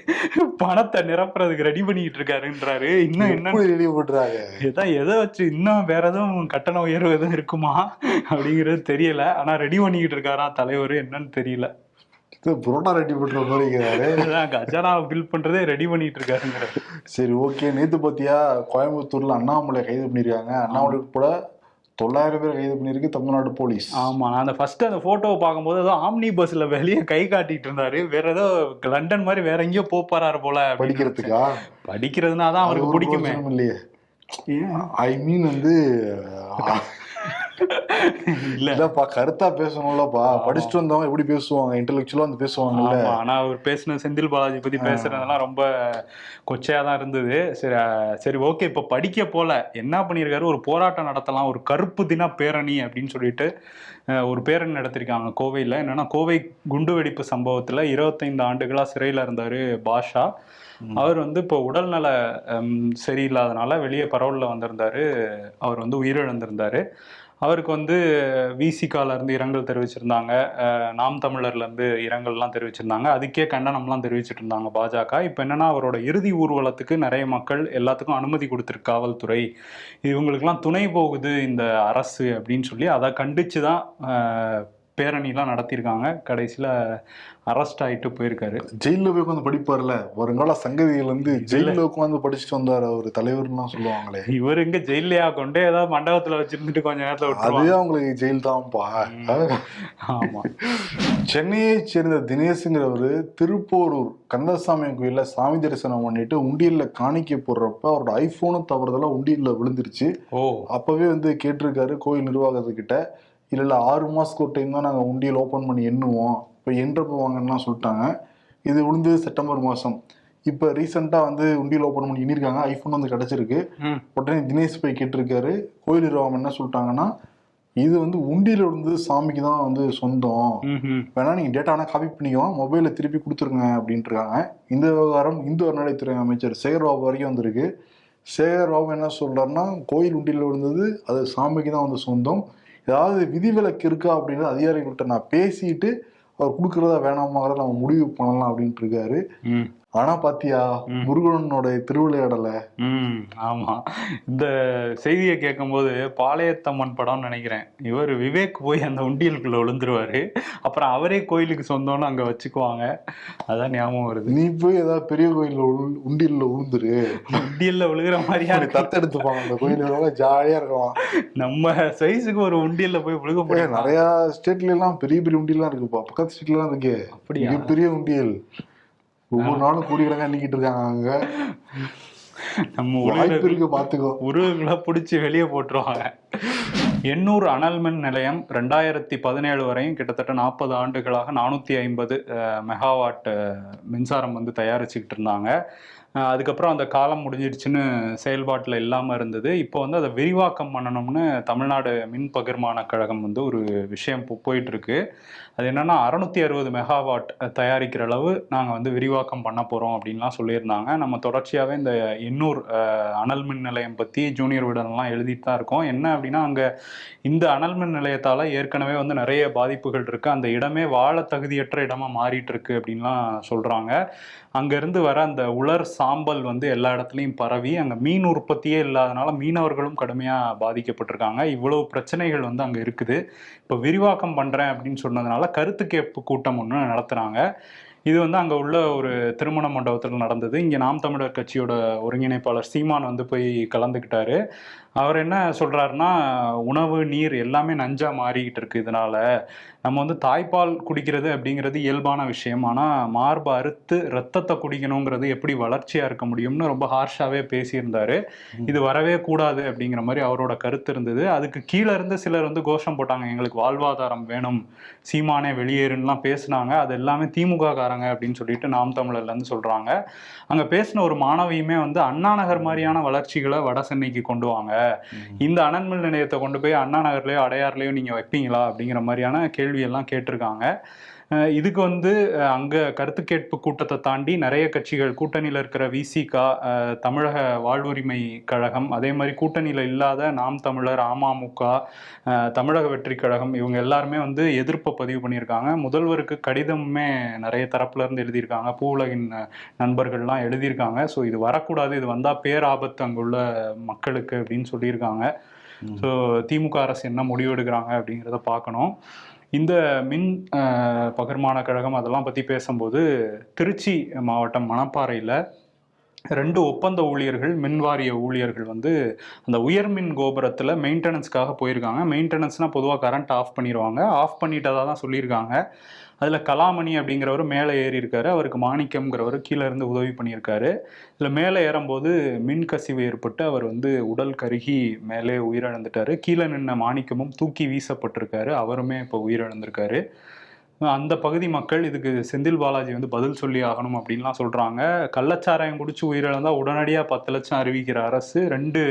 S3: பணத்தை நிரப்புறதுக்கு ரெடி பண்ணிட்டு இருக்காருன்றாரு. இன்னும் என்ன
S2: ரெடி பண்றாங்க
S3: இதான் எதை வச்சு இன்னும் வேற எதுவும் கட்டண உயர்வு எதுவும் இருக்குமா? அப்படிங்கிறது தெரியல. ஆனா ரெடி பண்ணிக்கிட்டு இருக்காரா தலைவர் என்னன்னு தெரியல.
S2: புரோட்டா ரெடி பண்ற மாதிரி
S3: கஜானா பில் பண்றதே ரெடி பண்ணிட்டு இருக்காருங்கிறாரு.
S2: சரி ஓகே நேத்து பாத்தியா கோயம்புத்தூர்ல அண்ணாமலை கைது பண்ணிருக்காங்க. அண்ணாமலை கூட தொள்ளாயிரம் பேர் கைது பண்ணிருக்கு தமிழ்நாடு போலீஸ்.
S3: ஆமா நான் அந்த ஃபர்ஸ்ட் அந்த போட்டோவை பார்க்கும்போது ஏதோ ஆம்னி பஸ்ல வெளியே கை காட்டிட்டு இருந்தாரு. வேற ஏதோ லண்டன் மாதிரி வேற எங்கேயோ போப் போறாரு போல
S2: படிக்கிறதுக்கா?
S3: படிக்கிறதுனா தான் அவருக்கு பிடிக்குமே.
S2: இல்லையே? ஐ மீன் வந்து
S3: இல்ல
S2: இல்லப்பா கருத்தா பேசணும்லப்பா. படிச்சுட்டு வந்தவங்க எப்படி பேசுவாங்க? இன்டெலெக்சுவலா வந்து பேசுவாங்கல்ல.
S3: ஆனா அவர் பேசின செந்தில் பாலாஜி பத்தி பேசுறதெல்லாம் ரொம்ப கொச்சையா தான் இருந்தது. சரி சரி ஓகே இப்ப படிக்க போல. என்ன பண்ணியிருக்காரு? ஒரு போராட்டம் நடத்தலாம். ஒரு கருப்பு தின பேரணி அப்படின்னு சொல்லிட்டு ஒரு பேரணி நடத்திருக்காங்க கோவையில. என்னன்னா கோவை குண்டுவெடிப்பு சம்பவத்துல இருபத்தைந்து ஆண்டுகளா சிறையில இருந்தாரு பாஷா. அவர் வந்து இப்போ உடல்நல சரியில்லாதனால வெளியே பரவலில் வந்திருந்தாரு. அவர் வந்து உயிரிழந்திருந்தாரு. அவருக்கு வந்து விசிகால இருந்து இரங்கல் தெரிவிச்சிருந்தாங்க. நாம் தமிழர்லேருந்து இரங்கல்லாம் தெரிவிச்சிருந்தாங்க. அதுக்கே கண்டனம்லாம் தெரிவிச்சிட்டு இருந்தாங்க பாஜக. இப்போ என்னென்னா அவரோட இறுதி ஊர்வலத்துக்கு நிறைய மக்கள் எல்லாத்துக்கும் அனுமதி கொடுத்துருக்கு காவல்துறை. இவங்களுக்கெல்லாம் துணை போகுது இந்த அரசு அப்படின்னு சொல்லி அதை கண்டிச்சு தான் பேரணிலாம் நடத்தியிருக்காங்க. கடைசியில் அரெஸ்ட் ஆயிட்டு போயிருக்காரு.
S2: ஜெயில போய் உட்காந்து படிப்பார்ல? வருங்கால சங்கதிகள் வந்து ஜெயில உட்காந்து படிச்சுட்டு வந்தாரு அவர் தலைவர்லாம் சொல்லுவாங்களே.
S3: இவர் எங்க ஜெயிலையா கொண்டு ஏதாவது மண்டபத்துல வச்சிருந்துட்டு கொஞ்ச நேரத்துல
S2: அதே
S3: விட்டுருவாங்க
S2: அவங்களுக்கு ஜெயில் தான்ப்பா.
S3: ஆமா.
S2: சென்னையை சேர்ந்த தினேஷ்ங்கிறவர் திருப்போரூர் கந்தசாமி கோயில்ல சாமி தரிசனம் பண்ணிட்டு உண்டியல்ல காணிக்க போடுறப்ப அவரோட ஐபோனும் தவறுதலா உண்டியல்ல விழுந்துருச்சு.
S3: ஓ.
S2: அப்பவே வந்து கேட்டிருக்காரு கோயில் நிர்வாகத்துக்கிட்ட இல்ல இல்ல ஆறு மாசத்துக்கு ஒரு டைம் தான் நாங்க உண்டியல் ஓபன் பண்ணி எண்ணுவோம். இப்போ எண்றப்ப வாங்கன்னா சொல்லிட்டாங்க. இது விழுந்தது செப்டம்பர் மாசம். இப்போ ரீசெண்டாக வந்து உண்டியல் ஓப்பன் பண்ணி எண்ணிருக்காங்க. ஐஃபோன் வந்து கிடச்சிருக்கு. உடனே தினேஷ் போய் கேட்டிருக்காரு. கோயில் நிர்வாகம் என்ன சொல்லிட்டாங்கன்னா இது வந்து உண்டியல் விழுந்தது சாமிக்கு தான் வந்து சொந்தம். வேணா நீங்க டேட்டா வேணா காப்பி பண்ணிக்கலாம் மொபைல திருப்பி கொடுத்துருங்க அப்படின்ட்டு இருக்காங்க இந்த விவகாரம் இந்து அறநிலைத்துறை அமைச்சர் சேகர்பாபு வரைக்கும் வந்திருக்கு. சேகர்பாபு என்ன சொல்றாருன்னா கோயில் உண்டியில் விழுந்தது அது சாமிக்கு தான் வந்து சொந்தம். ஏதாவது விதிவிலக்கு இருக்கா அப்படின்னு அதிகாரிகள்கிட்ட நான் பேசிட்டு அவர் கொடுக்கறதா வேணாமாங்கிறத நம்ம முடிவு பண்ணலாம் அப்படின்ட்டு இருக்காரு. ஆனா பாத்தியா. முருகனோட திருவிளையாடல.
S3: ஆமா. இந்த செய்தியை கேட்கும்போது பாளையத்தம்மன் படம்னு நினைக்கிறேன். இவர் விவேக் போய் அந்த உண்டியலுக்குள்ள விழுந்துருவாரு. அப்புறம் அவரே கோயிலுக்கு சொந்தம்னு அங்க வச்சுக்குவாங்க. அதான் ஞாபகம் வருது.
S2: நீ போய் ஏதாவது பெரிய கோயில்ல உண்டியல்ல உளுந்துரு
S3: உண்டியல்ல விழுகிற மாதிரியா
S2: அப்படி தத்தெடுத்துப்பாங்க அந்த கோயில் ஜாலியா இருக்கலாம்.
S3: நம்ம சைஸுக்கு ஒரு உண்டியல்ல போய் விழுக
S2: ஏய்,
S3: முடியும்?
S2: நிறைய ஸ்டேட்ல எல்லாம் பெரிய பெரிய உண்டியல்லாம் இருக்குப்பா. பக்கத்து ஸ்டேட்ல எல்லாம் இருக்கு.
S3: அப்படியா?
S2: மிகப்பெரிய உண்டியல். ஒவ்வொரு நாளும் கோடிக்கணக்கா எண்ணிக்கிட்டு இருக்காங்க அங்க.
S3: நம்ம
S2: வாய்ப்பு இருக்கு பாத்துக்கோ.
S3: உருவங்களை பிடிச்சி வெளியே போட்டுருவாங்க. எண்ணூர் அனல் மின் நிலையம் ரெண்டாயிரத்தி பதினேழு வரையும் கிட்டத்தட்ட நாற்பது ஆண்டுகளாக நானூற்றி ஐம்பது மெகாவாட் மின்சாரம் வந்து தயாரிச்சுக்கிட்டு இருந்தாங்க. அதுக்கப்புறம் அந்த காலம் முடிஞ்சிடுச்சுன்னு செயல்பாட்டில் இல்லாமல் இருந்தது. இப்போ வந்து அதை விரிவாக்கம் பண்ணணும்னு தமிழ்நாடு மின் பகிர்மான கழகம் வந்து ஒரு விஷயம் போ- போயிட்டு அது என்னென்னா அறுநூத்தி அறுபது மெகாவாட் தயாரிக்கிற அளவு நாங்கள் வந்து விரிவாக்கம் பண்ண போகிறோம் அப்படின்லாம் சொல்லியிருந்தாங்க. நம்ம தொடர்ச்சியாகவே இந்த எண்ணூர் அனல் மின் நிலையம் பற்றி ஜூனியர் விடலாம் எழுதிட்டு தான் இருக்கோம். என்ன அப்படின்னா அங்கே இந்த அனல் மின் நிலையத்தால் ஏற்கனவே வந்து நிறைய பாதிப்புகள் இருக்குது அந்த இடமே வாழ தகுதியற்ற இடமாக மாறிட்டு இருக்கு அப்படின்லாம் சொல்கிறாங்க அங்கேருந்து வர அந்த உலர் சா சாம்பல் வந்து எல்லா இடத்துலையும் பரவி அங்கே மீன் உற்பத்தியே இல்லாதனால மீனவர்களும் கடுமையாக பாதிக்கப்பட்டிருக்காங்க. இவ்வளவு பிரச்சனைகள் வந்து அங்கே இருக்குது. இப்போ விரிவாக்கம் பண்ணுறேன் அப்படின்னு சொன்னதுனால கருத்து கேட்பு கூட்டம் ஒன்று நடத்துகிறாங்க இது வந்து அங்கே உள்ள ஒரு திருமண மண்டபத்தில் நடந்தது. இங்கே நாம் தமிழர் கட்சியோட ஒருங்கிணைப்பாளர் சீமான் வந்து போய் கலந்துக்கிட்டாரு. அவர் என்ன சொல்றாருன்னா உணவு நீர் எல்லாமே நஞ்சா மாறிக்கிட்டு இருக்கு இதனால. நம்ம வந்து தாய்ப்பால் குடிக்கிறது அப்படிங்கிறது இயல்பான விஷயம். ஆனால் மார்பு அறுத்து ரத்தத்தை குடிக்கணுங்கிறது எப்படி வளர்ச்சியாக இருக்க முடியும்னு ரொம்ப ஹார்ஷாகவே பேசியிருந்தாரு. இது வரவே கூடாது அப்படிங்கிற மாதிரி அவரோட கருத்து இருந்தது. அதுக்கு கீழே இருந்து சிலர் வந்து கோஷம் போட்டாங்க எங்களுக்கு வாழ்வாதாரம் வேணும். சீமானே வெளியேறுன்னுலாம் பேசுனாங்க. அது எல்லாமே திமுக காரங்க அப்படின்னு சொல்லிட்டு நாம் தமிழர்ல இருந்து சொல்றாங்க. அங்க பேசின ஒரு மாணவியுமே வந்து அண்ணா நகர் மாதிரியான வளர்ச்சிகளை வட சென்னைக்கு கொண்டு வாங்க. இந்த அனல்மின் நிலையத்தை கொண்டு போய் அண்ணா நகர்லயோ அடையாறுலயோ நீங்க வைப்பீங்களா அப்படிங்கிற மாதிரியான கேள்வி எல்லாம் கேட்டிருக்காங்க. இதுக்கு வந்து அங்க கருத்து கேட்பு கூட்டத்தை தாண்டி நிறைய கட்சிகள் கூட்டணியில இருக்கிற விசிகா தமிழக வாழ்வுரிமை கழகம் அதே மாதிரி கூட்டணியில இல்லாத நாம் தமிழர் அமமுக தமிழக வெற்றி கழகம் இவங்க எல்லாருமே வந்து எதிர்ப்பை பதிவு பண்ணியிருக்காங்க. முதல்வருக்கு கடிதமுமே நிறைய தரப்புல இருந்து எழுதியிருக்காங்க. பூவுலகின் நண்பர்கள்லாம் எழுதியிருக்காங்க. ஸோ இது வரக்கூடாது. இது வந்தா பேராபத்து அங்குள்ள மக்களுக்கு அப்படின்னு சொல்லியிருக்காங்க. ஸோ திமுக அரசு என்ன முடிவு எடுக்கிறாங்க அப்படிங்கிறத பார்க்கணும். இந்த மின் பகிர்மான கழகம் அதெல்லாம் பற்றி பேசும்போது திருச்சி மாவட்டம் மணப்பாறையில் ரெண்டு ஒப்பந்த ஊழியர்கள் மின் வாரிய ஊழியர்கள் வந்து அந்த உயர்மின் கோபுரத்தில் மெயின்டெனன்ஸ்க்காக போயிருக்காங்க. மெயின்டெனன்ஸ்னால் பொதுவாக கரண்ட் ஆஃப் பண்ணிடுவாங்க ஆஃப் பண்ணிட்டதாக தான் சொல்லியிருக்காங்க. அதில் கலாமணி அப்படிங்கிறவர் மேலே ஏறி இருக்காரு அவருக்கு மாணிக்கம்ங்கிறவர் கீழே இருந்து உதவி பண்ணியிருக்காரு. இதில் மேலே ஏறும்போது மின் கசிவு ஏற்பட்டு அவர் வந்து உடல் கருகி மேலே உயிரிழந்துட்டாரு. கீழே நின்ன மாணிக்கமும் தூக்கி வீசப்பட்டிருக்காரு. அவருமே இப்போ உயிரிழந்திருக்காரு. அந்த பகுதி மக்கள் இதுக்கு செந்தில் பாலாஜி வந்து பதில் சொல்லி ஆகணும் அப்படின்லாம் சொல்கிறாங்க கள்ளச்சாராயம் குடிச்சு உயிரிழந்தால் உடனடியாக பத்து லட்சம் அறிவிக்கிற அரசு ரெண்டு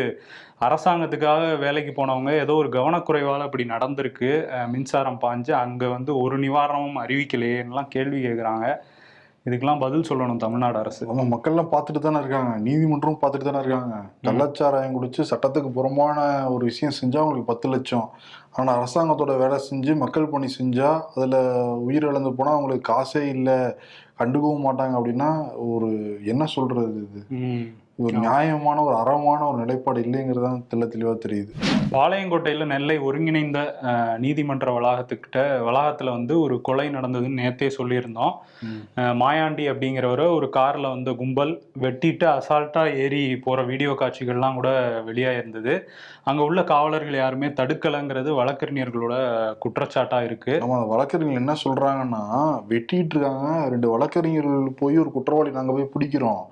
S3: அரசாங்கத்துக்காக வேலைக்கு போனவங்க ஏதோ ஒரு கவனக்குறைவால் இப்படி நடந்திருக்கு. மின்சாரம் பாஞ்சு அங்கே வந்து ஒரு நிவாரணமும் அறிவிக்கலையேன்னெலாம் கேள்வி கேட்குறாங்க இதுக்கெல்லாம் பதில் சொல்லணும் தமிழ்நாடு அரசு.
S2: நம்ம மக்கள்லாம் பார்த்துட்டு தானே இருக்காங்க. நீதிமன்றம் பார்த்துட்டு தானே இருக்காங்க. கள்ளச்சாராயம் குடிச்சு சட்டத்துக்கு புறம்பான ஒரு விஷயம் செஞ்சா அவங்களுக்கு பத்து லட்சம். ஆனா அரசாங்கத்தோட வேலை செஞ்சு மக்கள் பணி செஞ்சா அதுல உயிரிழந்து போனா அவங்களுக்கு காசே இல்லை. கண்டுக்கவும் மாட்டாங்க அப்படின்னா ஒரு என்ன
S3: ம்.
S2: இது? ஒரு நியாயமான ஒரு அறமான ஒரு நிலைப்பாடு இல்லைங்கிறது தான் தெள்ள தெளிவா தெரியுது.
S3: பாளையங்கோட்டையில் நெல்லை ஒருங்கிணைந்த நீதிமன்ற வளாகத்துக்கிட்ட வளாகத்தில் வந்து ஒரு கொலை நடந்ததுன்னு நேத்தே சொல்லியிருந்தோம். மாயாண்டி அப்படிங்கிறவர ஒரு காரில் வந்த கும்பல் வெட்டிட்டு அசால்ட்டாக ஏறி போகிற வீடியோ காட்சிகள்லாம் கூட வெளியாக இருந்தது அங்கே உள்ள காவலர்கள் யாருமே தடுக்கலைங்கிறது வழக்கறிஞர்களோட குற்றச்சாட்டாக இருக்குது
S2: நம்ம அந்த வழக்கறிஞர்கள் என்ன சொல்றாங்கன்னா வெட்டிட்டு இருக்காங்க ரெண்டு வழக்கறிஞர்கள் போய் ஒரு குற்றவாளி நாங்க போய் பிடிக்கிறோம்.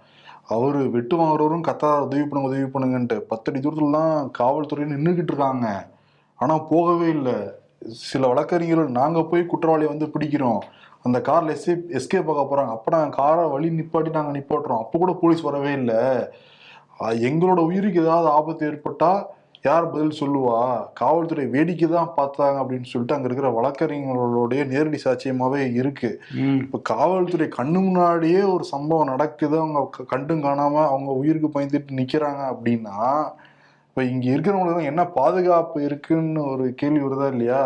S2: அவர் வெட்டு வாங்குறவரும் கத்தா உதவி பண்ணுங்க உதவி பண்ணுங்கன்ட்டு பத்தடி தூரத்தில் தான் காவல்துறை நின்றுக்கிட்டு இருக்காங்க. ஆனால் போகவே இல்லை. சில வழக்கறிஞர்கள் நாங்கள் போய் குற்றவாளியை வந்து பிடிக்கிறோம். அந்த காரில் எஸ்கேப் எஸ்கேப் பார்க்க போகிறாங்க அப்போ நாங்கள் காரை வழி நிப்பாட்டி நாங்கள் நிப்பாட்டுறோம். அப்போ கூட போலீஸ் வரவே இல்லை. எங்களோட உயிருக்கு ஏதாவது ஆபத்து ஏற்பட்டால் யார் பதில் சொல்லுவா? காவல்துறை வேடிக்கை தான் பார்த்தாங்க அப்படின்னு சொல்லிட்டு அங்க இருக்கிற வழக்கறிஞர்களுடைய நேரடி சாட்சியமாவே இருக்கு. இப்ப காவல்துறை கண்ணு முன்னாடியே ஒரு சம்பவம் நடக்குது. அவங்க கண்டும் காணாம அவங்க உயிருக்கு பயந்துட்டு நிக்கிறாங்க அப்படின்னா இப்ப இங்க இருக்கிறவங்களுக்கு என்ன பாதுகாப்பு இருக்குன்னு ஒரு கேள்வி வருதா இல்லையா?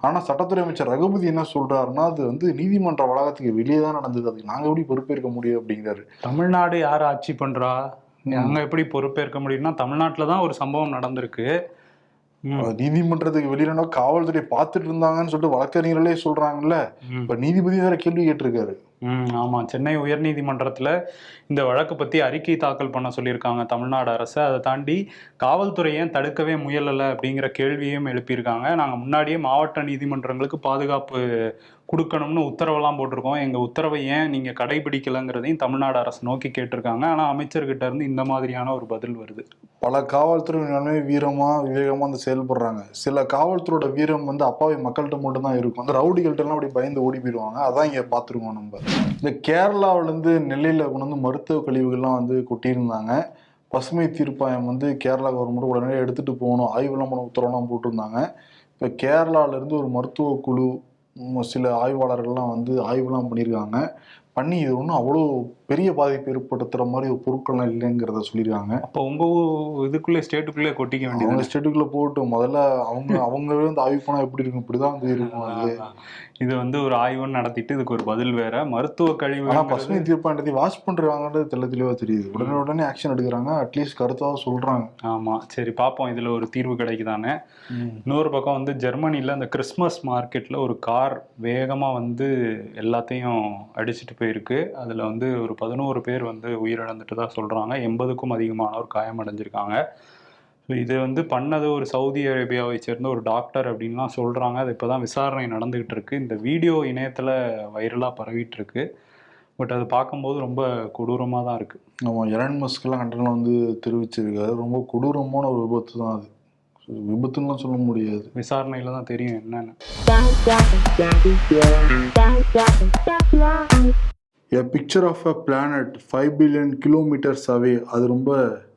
S2: ஆனா சட்டத்துறை அமைச்சர் ரகுபதி என்ன சொல்றாருன்னா அது வந்து நீதிமன்ற வளாகத்துக்கு வெளியே தான் நடந்தது. அதுக்கு நாங்க எப்படி பொறுப்பேற்க முடியும் அப்படிங்கிறாரு.
S3: தமிழ்நாடு யார் ஆட்சி பண்றா? அங்க எப்படி பொறுப்பேற்க முடியும்னா தமிழ்நாட்டில் தான் ஒரு சம்பவம் நடந்திருக்கு.
S2: நீதிமன்றத்துக்கு வெளியில காவல்துறை பார்த்துட்டு இருந்தாங்கன்னு சொல்லிட்டு வழக்கறிஞர்களே சொல்றாங்கல்ல. இப்ப நீதிபதி வேற கேள்வி கேட்டிருக்காரு.
S3: ஆமாம் சென்னை உயர்நீதிமன்றத்தில் இந்த வழக்கு பற்றி அறிக்கை தாக்கல் பண்ண சொல்லியிருக்காங்க தமிழ்நாடு அரசு. அதை தாண்டி காவல்துறை ஏன் தடுக்கவே முயலலை அப்படிங்கிற கேள்வியும் எழுப்பியிருக்காங்க. நாங்கள் முன்னாடியே மாவட்ட நீதிமன்றங்களுக்கு பாதுகாப்பு கொடுக்கணும்னு உத்தரவெல்லாம் போட்டிருக்கோம். எங்கள் உத்தரவை ஏன் நீங்கள் கடைபிடிக்கலைங்கிறதையும் தமிழ்நாடு அரசு நோக்கி கேட்டிருக்காங்க. ஆனால் அமைச்சர்கிட்ட இருந்து இந்த மாதிரியான ஒரு பதில் வருது.
S2: பல காவல்துறையினருமே வீரமாக விவேகமாக வந்து செயல்படுறாங்க. சில காவல்துறையோட வீரம் வந்து அப்பாவி மக்கள்கிட்ட மட்டும்தான் இருக்கும். அந்த ரவுடிகள்கிட்டலாம் அப்படி பயந்து ஓடி போயிடுவாங்க. அதான் இங்கே பார்த்துருக்கோம் நம்ம. இந்த கேரளாவுல இருந்து நெல்லையில கொண்டு வந்து மருத்துவ கழிவுகள்லாம் வந்து கொட்டியிருந்தாங்க. பசுமை தீர்ப்பாயம் வந்து கேரளா கவர்மெண்ட் உடனே எடுத்துட்டு போகணும். ஆய்வுலாம் பண்ண உத்தரவுலாம் போட்டிருந்தாங்க. இப்போ கேரளால இருந்து ஒரு மருத்துவ குழு சில ஆய்வாளர்கள்லாம் வந்து ஆய்வுலாம் பண்ணியிருக்காங்க. பண்ணி இது ஒன்றும் அவ்வளோ பெரிய பாதிப்பு ஏற்படுத்துற மாதிரி ஒரு பொருட்கள்லாம் இல்லைங்கிறத சொல்லியிருக்காங்க.
S3: அப்போ உங்க ஊ- இதுக்குள்ளே ஸ்டேட்டுக்குள்ளே கொட்டிக்க
S2: அவங்க
S3: வேண்டியது
S2: ஸ்டேட்டுக்குள்ள போட்டு முதல்ல அவங்க அவங்கவே வந்து ஆய்வு பண்ணா எப்படி இருக்கும்? இப்படிதான் வந்து இருக்கும் அது.
S3: இது வந்து ஒரு ஆய்வு நடத்திட்டு இதுக்கு ஒரு பதில் வேற. மருத்துவ கழிவு
S2: பசுமை தீர்ப்பாயத்தை வாஷ் பண்றாங்கன்றது தெள்ள தெளிவா தெரியுது. உடனே உடனே ஆக்ஷன் எடுக்கிறாங்க. அட்லீஸ்ட் கருத்தாக சொல்றாங்க.
S3: ஆமா. சரி பார்ப்போம் இதுல ஒரு தீர்வு கிடைக்குதானே இன்னொரு பக்கம் வந்து ஜெர்மனில அந்த கிறிஸ்மஸ் மார்க்கெட்ல ஒரு கார் வேகமா வந்து எல்லாத்தையும் அடிச்சிட்டு போயிருக்கு. அதுல வந்து ஒரு பதினோரு பேர் வந்து உயிரிழந்துட்டு தான் சொல்றாங்க. எண்பதுக்கும் அதிகமானோர் காயமடைஞ்சிருக்காங்க. ஸோ இது வந்து பண்ணது ஒரு சவுதி அரேபியாவை சேர்ந்த ஒரு டாக்டர் அப்படின்லாம் சொல்றாங்க. அது இப்போதான் விசாரணை நடந்துகிட்டு இருக்கு. இந்த வீடியோ இணையத்துல வைரலா பரவிட்டு இருக்கு. பட் அது பார்க்கும்போது ரொம்ப கொடூரமா தான் இருக்கு.
S2: நம்ம எலன் மஸ்கெல்லாம் கண்டனம் வந்து தெரிவிச்சிருக்காரு. ரொம்ப கொடூரமான ஒரு விபத்து தான் அது. விபத்துன்னு சொல்ல முடியாது.
S3: விசாரணையில தான் தெரியும் என்னன்னு.
S2: A picture of a planet five billion kilometres away அது ரொம்ப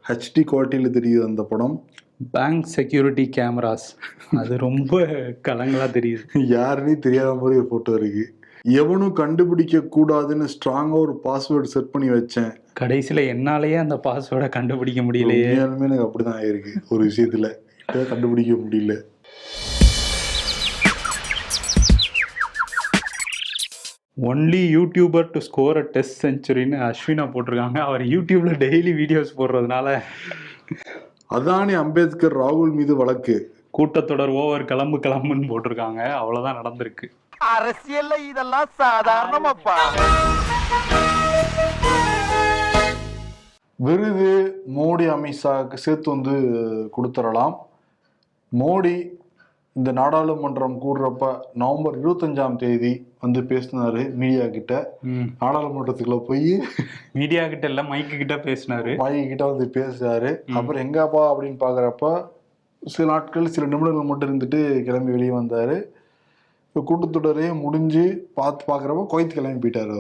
S2: ஹெச்டி குவாலிட்டியில் தெரியுது அந்த படம்.
S3: பேங்க் செக்யூரிட்டி கேமராஸ் அது ரொம்ப கலங்களா தெரியுது.
S2: யாருன்னே தெரியாத மாதிரி ஒரு ஃபோட்டோ இருக்கு. எவனும் கண்டுபிடிக்க கூடாதுன்னு ஸ்ட்ராங்கா ஒரு பாஸ்வேர்டு செட் பண்ணி வச்சேன்.
S3: கடைசியில என்னாலேயே அந்த பாஸ்வேர்டை கண்டுபிடிக்க முடியலையே.
S2: எனக்கு அப்படிதான் ஆயிருக்கு ஒரு விஷயத்துல. கண்டுபிடிக்க முடியல.
S3: Only YouTuber to score a test செஞ்சுரின்னு அஸ்வினா போட்டிருக்காங்க. அவர் யூடியூப்ல டெய்லி வீடியோஸ் போடுறதுனால.
S2: அதானி அம்பேத்கர் ராகுல் மீது வழக்கு.
S3: கூட்டத்தொடர் ஓவர் கிளம்பு கிளம்புன்னு போட்டிருக்காங்க. அவ்வளவுதான் நடந்திருக்கு.
S4: அரசியல்ல இதெல்லாம் சாதாரணமாப்பா.
S2: விருது மோடி அமித்ஷாக்கு சேர்த்து வந்து கொடுத்துடலாம். மோடி இந்த நாடாளுமன்றம் கூடுறப்ப நவம்பர் இருபத்தஞ்சாம் தேதி வந்து பேசினாரு மீடியா கிட்ட. நாடாளுமன்றத்துக்குள்ள போய்
S3: மீடியா கிட்ட இல்ல மைக்கு கிட்ட பேசினாரு.
S2: மாயி கிட்ட வந்து பேசுறாரு. அப்புறம் எங்கப்பா அப்படின்னு பாக்குறப்ப சில நாட்கள் சில நிமிடங்கள் மட்டும் இருந்துட்டு கிளம்பி வெளியே வந்தாரு. இப்போ கூட்டத்தொடரே முடிஞ்சு பார்த்து பாக்குறப்ப குவைத் கிளம்பி போயிட்டாரு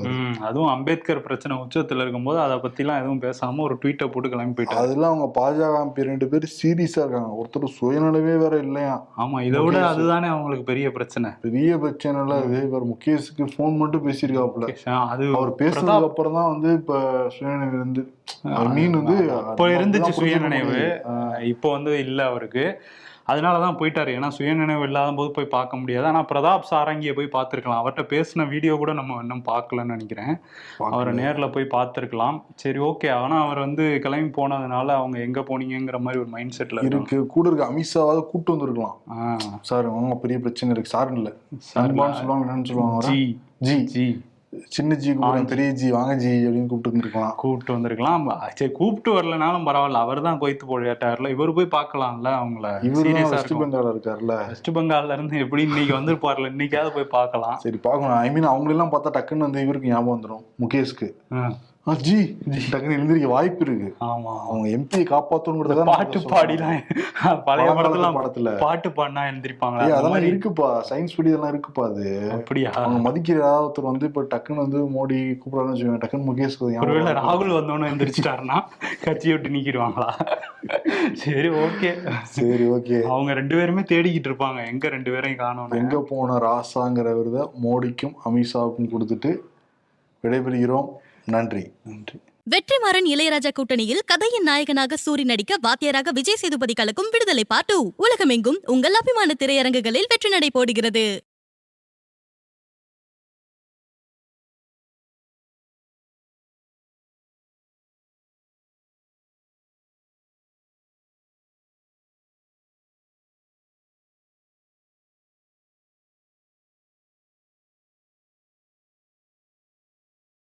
S3: அதுவும் அம்பேத்கர் பிரச்சனை உச்சத்துல இருக்கும்போது அதை பத்திலாம் எதுவும் பேசாம ஒரு ட்வீட்டை போட்டு கிளம்பி போயிட்டாரு.
S2: அதெல்லாம் அவங்க பாஜக ரெண்டு பேர் சீரியஸா இருக்காங்க. ஒருத்தர் சுயநலவே வேற இல்லையா?
S3: ஆமா இதை விட அதுதானே அவங்களுக்கு பெரிய பிரச்சனை.
S2: பெரிய பிரச்சனைல இது இவர் முகேஷுக்கு ஃபோன் மட்டும் பேசியிருக்காப்புல.
S3: அது
S2: அவர் பேசுனதுக்கு அப்புறம் தான் வந்து இப்ப சுயநினைவு வந்து மீன் வந்து
S3: அப்போ இருந்துச்சு சுயநினைவு. இப்போ வந்து இல்ல அவருக்கு. அதனால தான் போயிட்டாரு. ஏன்னா சுயநினைவு இல்லாத போது போய் பார்க்க முடியாது. ஆனா பிரதாப் சாரங்கியை போய் பார்த்துருக்கலாம். அவர்கிட்ட பேசின வீடியோ கூட நம்ம இன்னும் பார்க்கலன்னு நினைக்கிறேன். அவரை நேர்ல போய் பார்த்துருக்கலாம். சரி ஓகே. ஆனா அவர் வந்து கிளம்பி போனதுனால அவங்க எங்க போனீங்கங்கிற மாதிரி ஒரு மைண்ட் செட்ல இருக்கு.
S2: கூட இருக்க அமித்ஷாவாவது கூட்டு வந்திருக்கலாம். சார் அவங்க பெரிய பிரச்சனை இருக்கு. சார் இல்ல. சொல்லுவாங்க என்னன்னு சொல்லுவாங்க
S3: ஜி.
S2: ஜி. சின்ன ஜி கூப்பிடுறேன் பெரிய ஜி வாங்க ஜி அப்படின்னு கூப்பிட்டு இருக்கலாம்
S3: கூப்பிட்டு வந்திருக்கலாம். சரி கூப்பிட்டு வரலனாலும் பரவாயில்ல. அவர் தான் கொய்த்து போட்டார்ல இவர் போய் பார்க்கலாம்ல அவங்கள.
S2: இவரு வெஸ்ட் பெங்கால் இருக்காருல்ல
S3: வெஸ்ட் பெங்கால்ல இருந்து எப்படி இன்னைக்கு வந்திருப்பார்ல? இன்னைக்காவது போய் பார்க்கலாம்.
S2: சரி பார்க்கணும். ஐ மீன் அவங்களெல்லாம் பார்த்தா டக்குன்னு வந்து இவருக்கு ஞாபகம் வந்துடும் முகேஷ்க்கு. ஜி டக்குன்னு எழுந்திருக்க வாய்ப்பு இருக்கு.
S3: ஆமா.
S2: அவங்க எம்பியை காப்பாத்தணும்
S3: பாட்டு பாடிலாம் பழைய படத்துல
S2: படத்துல.
S3: பாட்டு பாடினா அந்த
S2: அதெல்லாம் இருக்குப்பா. சயின்ஸ் படி அதெல்லாம் இருக்குப்பா அது.
S3: அப்படியா?
S2: அவங்க மதிக்கிற ஒருத்தர் வந்து இப்ப டக்குன்னு வந்து மோடி கூப்பிடறான்னு வச்சுக்கோங்க. டக்குன்னு முகேஷ்
S3: ஒருவேளை ராகுல் வந்தோன்னு எந்திரிச்சிட்டாருன்னா கட்சியை விட்டு நீக்கிடுவாங்களா? சரி ஓகே.
S2: சரி ஓகே.
S3: அவங்க ரெண்டு பேருமே தேடிக்கிட்டு இருப்பாங்க. எங்க ரெண்டு பேரையும் காணோம்
S2: எங்க போன ராசாங்கிற விருதை மோடிக்கும் அமித்ஷாவுக்கும் கொடுத்துட்டு விடைபெறுகிறோம். நன்றி
S3: நன்றி.
S1: வெற்றிமாறன் இளையராஜா கூட்டணியில் கதையின் நாயகனாக சூரி நடிக்க வாத்தியராக விஜய் சேதுபதி கலக்கும் விடுதலை பாட்டு உலகமெங்கும் உங்கள் அபிமான திரையரங்குகளில் வெற்றி நடை போடுகிறது.